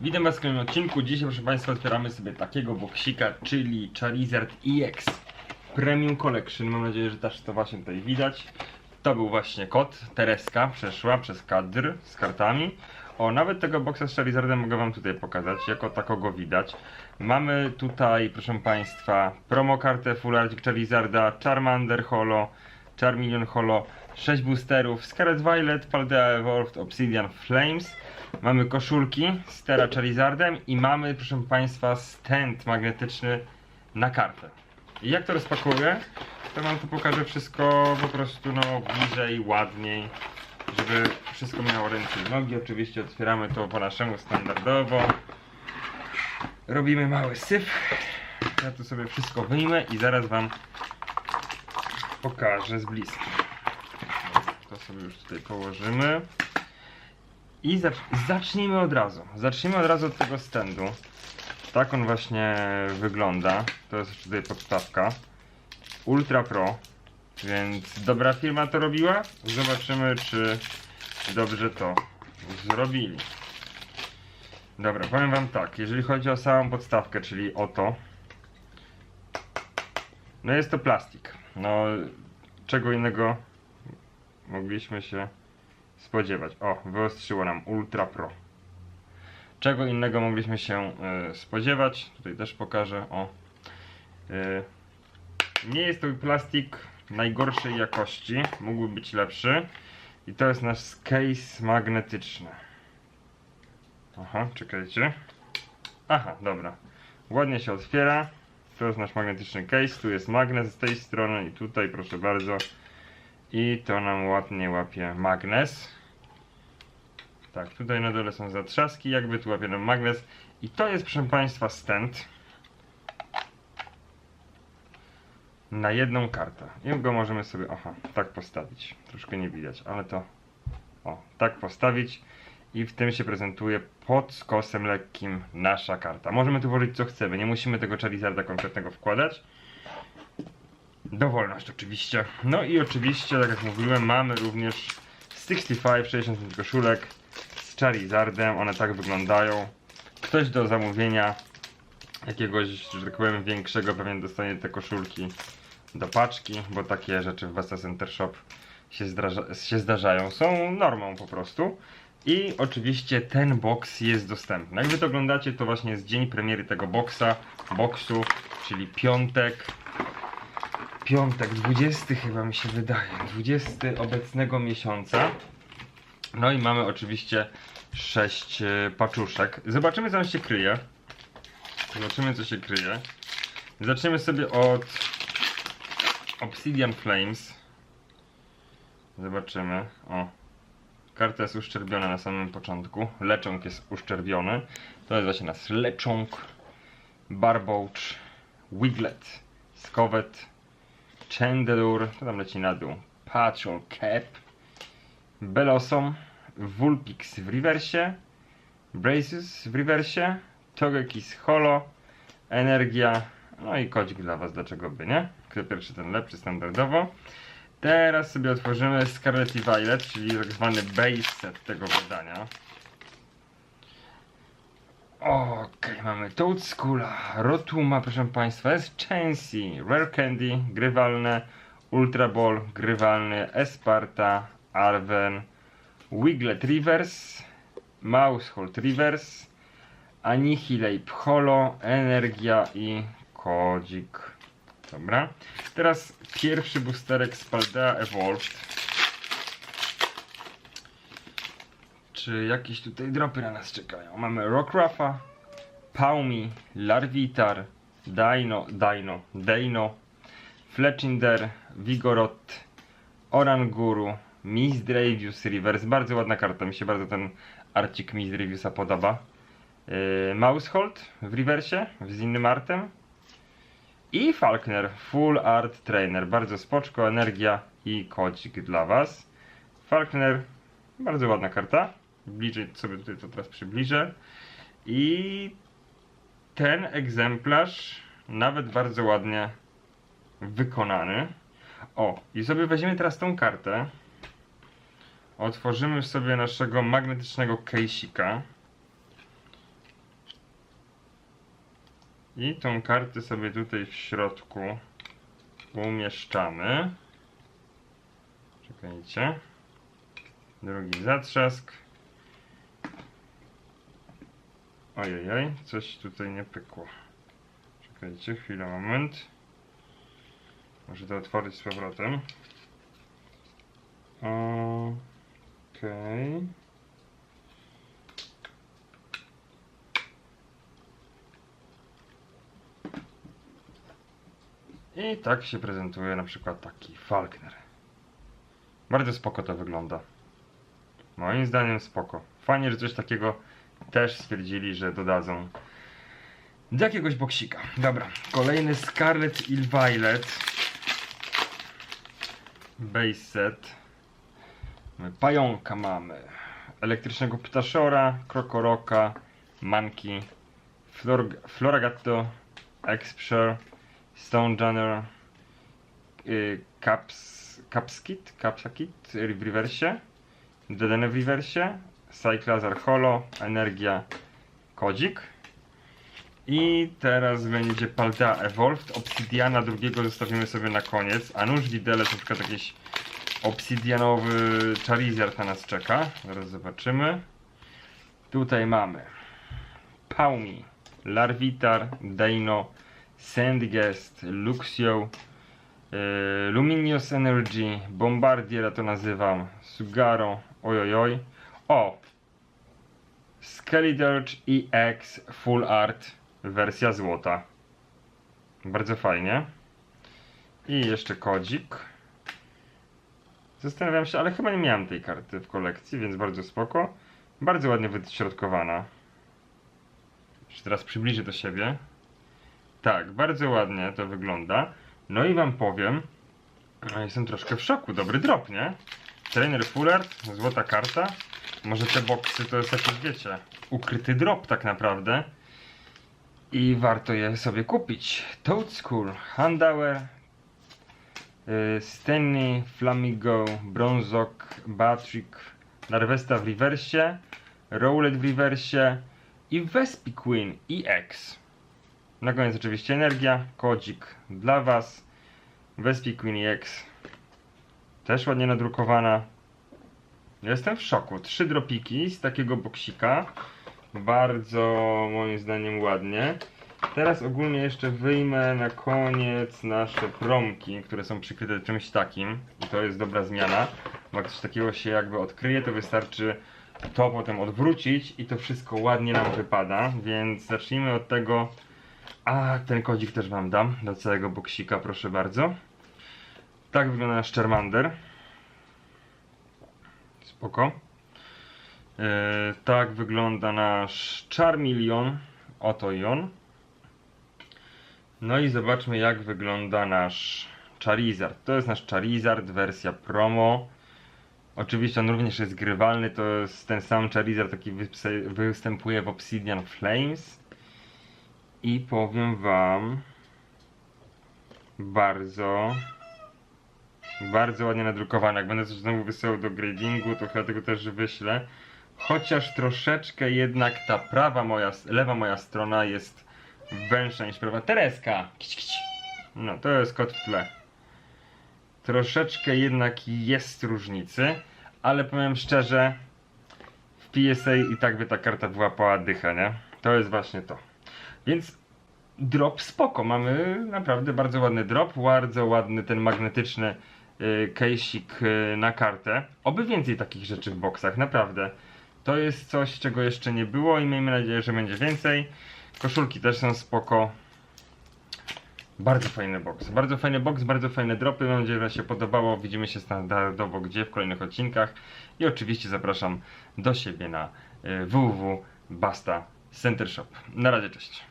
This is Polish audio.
Witam Was w kolejnym odcinku. Dzisiaj, proszę Państwa, otwieramy sobie takiego boksika, czyli Charizard EX Premium Collection. Mam nadzieję, że też to właśnie tutaj widać. To był właśnie kod. Tereska przeszła przez kadr z kartami. O, nawet tego boksa z Charizardem mogę Wam tutaj pokazać, jako takogo widać. Mamy tutaj, proszę Państwa, promokartę Full Art Charizarda, Charmander Holo, Charmeleon Holo, 6 boosterów, Scarlet Violet, Paldea Evolved, Obsidian Flames. Mamy koszulki z Terra Charizardem i mamy, proszę Państwa, stand magnetyczny na kartę. I jak to rozpakuję, to Wam tu pokażę wszystko po prostu no bliżej, ładniej, żeby wszystko miało ręce i nogi. Oczywiście otwieramy to po naszemu standardowo. Robimy mały syf. Ja tu sobie wszystko wyjmę i zaraz Wam pokażę z bliska. To sobie już tutaj położymy. I zacz- zacznijmy od razu. Zacznijmy od razu od tego standu. Tak on właśnie wygląda. To jest tutaj podstawka. Ultra Pro. Więc dobra firma to robiła. Zobaczymy, czy dobrze to zrobili. Dobra, powiem wam tak, jeżeli chodzi o samą podstawkę, czyli o to, no jest to plastik. No, czego innego mogliśmy się spodziewać. O, wyostrzyło nam Ultra Pro. Czego innego mogliśmy się e, spodziewać? Tutaj też pokażę. O. E, nie jest to plastik najgorszej jakości. Mógłby być lepszy. I to jest nasz case magnetyczny. Aha, czekajcie. Aha, dobra. Ładnie się otwiera. To jest nasz magnetyczny case. Tu jest magnes z tej strony i tutaj, proszę bardzo. I to nam ładnie łapie magnes. Tak, tutaj na dole są zatrzaski, jakby tu łapie nam magnes. I to jest, proszę Państwa, stent na jedną kartę. I go możemy sobie, aha, tak postawić. Troszkę nie widać, ale to, o, tak postawić. I w tym się prezentuje pod skosem lekkim nasza karta. Możemy tu włożyć co chcemy, nie musimy tego Charizarda konkretnego wkładać. Dowolność oczywiście. No i oczywiście, tak jak mówiłem, mamy również 65, 60 koszulek z Charizardem. One tak wyglądają. Ktoś do zamówienia jakiegoś, że tak powiem, większego pewnie dostanie te koszulki do paczki, bo takie rzeczy w Vesta Center Shop się, zdarza, się zdarzają. Są normą po prostu. I oczywiście ten box jest dostępny. Jak wy to oglądacie, to właśnie jest dzień premiery tego boxa, boxu, czyli piątek, piątek, 20 chyba mi się wydaje, 20 obecnego miesiąca. No i mamy oczywiście 6 paczuszek. Zobaczymy co się kryje. Zobaczymy co się kryje. Zaczniemy sobie od Obsidian Flames. Zobaczymy. O. Karta jest uszczerbiona na samym początku. Leczonk jest uszczerbiony. To jest właśnie nasz leczonk. Barbouch. Wiglet. Skowet. Chandelure, to tam leci na dół. Patrol Cap, Belosom, Vulpix w rewersie, Braces w rewersie, Togekiss Holo, Energia, no i kodzik dla Was, dlaczego by nie? Kto pierwszy, ten lepszy, standardowo. Teraz sobie otworzymy Scarlet i Violet, czyli tak zwany base set tego wydania. Okej, mamy Toad Schoola, Rotuma, proszę Państwa, jest Chansey, Rare Candy, grywalne, Ultra Ball, grywalny, Esparta, Arven, Wiglet Reverse, Mousehold Reverse, Annihilate Holo, Energia i Kodzik. Dobra. Teraz pierwszy boosterek z Paldea Evolved. Czy jakieś tutaj dropy na nas czekają? Mamy Rockraffa, Paumi, Larvitar, Dino, Dino, Dino, Fletchinder, Vigorot, Oranguru, Misdrevius Reverse. Bardzo ładna karta, mi się bardzo ten arcik Misdreviusa podoba. Yy, Mousehold w rewersie, z innym artem. I Falkner, Full Art Trainer. Bardzo spoczko, energia i kodzik dla Was. Falkner, bardzo ładna karta. Bliżej sobie tutaj to teraz przybliżę. I ten egzemplarz nawet bardzo ładnie wykonany. O, i sobie weźmiemy teraz tą kartę. Otworzymy sobie naszego magnetycznego case'ika. I tą kartę sobie tutaj w środku umieszczamy. Czekajcie. Drugi zatrzask. Ojej, coś tutaj nie pykło. Czekajcie, chwilę, moment. Muszę to otworzyć z powrotem. Okej. I tak się prezentuje na przykład taki Falkner. Bardzo spoko to wygląda. Moim zdaniem spoko. Fajnie, że coś takiego też stwierdzili, że dodadzą do jakiegoś boksika. Dobra, kolejny Scarlet i Violet. Base set. Pająka mamy. Elektrycznego ptaszora, krokoroka, manki, flor, floragatto, expshore, stone runner, y, caps, capskit, capsakit w reversie, w Cyclazar holo, energia, kodzik. I teraz będzie Paldea Evolved. Obsidiana drugiego zostawimy sobie na koniec. A nuż widelec, na przykład jakiś obsidianowy Charizard na nas czeka. Zaraz zobaczymy. Tutaj mamy Paumi, Larvitar, Deino, Sandgest, Luxio, yy, Luminous Energy, Bombardier to nazywam, Sugaro, ojojoj. O! Skeledirge EX Full Art wersja złota. Bardzo fajnie. I jeszcze kodzik. Zastanawiam się, ale chyba nie miałem tej karty w kolekcji, więc bardzo spoko. Bardzo ładnie wyśrodkowana. Jeszcze teraz przybliżę do siebie. Tak, bardzo ładnie to wygląda. No i wam powiem, jestem troszkę w szoku. Dobry drop, nie? Trainer Full Art, złota karta. Może te boksy to jest jakiś, wiecie, ukryty drop tak naprawdę. I warto je sobie kupić. Toad School, Handauer, y, Stanley, Flamingo, Bronzok, Batrick, Narvesta w rewersie, Rowlet w rewersie i Vespiqueen EX. Na koniec oczywiście energia, kodzik dla Was, Vespiqueen EX. Też ładnie nadrukowana. Jestem w szoku. Trzy dropiki z takiego boksika. Bardzo moim zdaniem ładnie. Teraz ogólnie jeszcze wyjmę na koniec nasze promki, które są przykryte czymś takim. I to jest dobra zmiana. Bo jak coś takiego się jakby odkryje, to wystarczy to potem odwrócić i to wszystko ładnie nam wypada. Więc zacznijmy od tego. A, ten kodzik też wam dam do całego boksika, proszę bardzo. Tak wygląda nasz Charmander. Spoko. E, tak wygląda nasz Charmeleon. Oto i on. No i zobaczmy jak wygląda nasz Charizard. To jest nasz Charizard wersja promo. Oczywiście on również jest grywalny. To jest ten sam Charizard, taki występuje w Obsidian Flames. I powiem wam bardzo bardzo ładnie nadrukowane. Jak będę coś znowu wysyłał do gradingu, to chyba tego też wyślę. Chociaż troszeczkę jednak ta prawa moja, lewa moja strona jest węższa niż prawa. Tereska! No, to jest kot w tle. Troszeczkę jednak jest różnicy, ale powiem szczerze, w PSA i tak by ta karta wyłapała dychę, nie? To jest właśnie to. Więc drop spoko, mamy naprawdę bardzo ładny drop, bardzo ładny ten magnetyczny y, case'ik y, na kartę. Oby więcej takich rzeczy w boksach, naprawdę. To jest coś, czego jeszcze nie było i miejmy nadzieję, że będzie więcej. Koszulki też są spoko. Bardzo fajny box, bardzo fajny box, bardzo fajne dropy. Mam nadzieję, że się podobało. Widzimy się standardowo gdzie w kolejnych odcinkach. I oczywiście zapraszam do siebie na y, www.basta Center Shop. Na razie, cześć.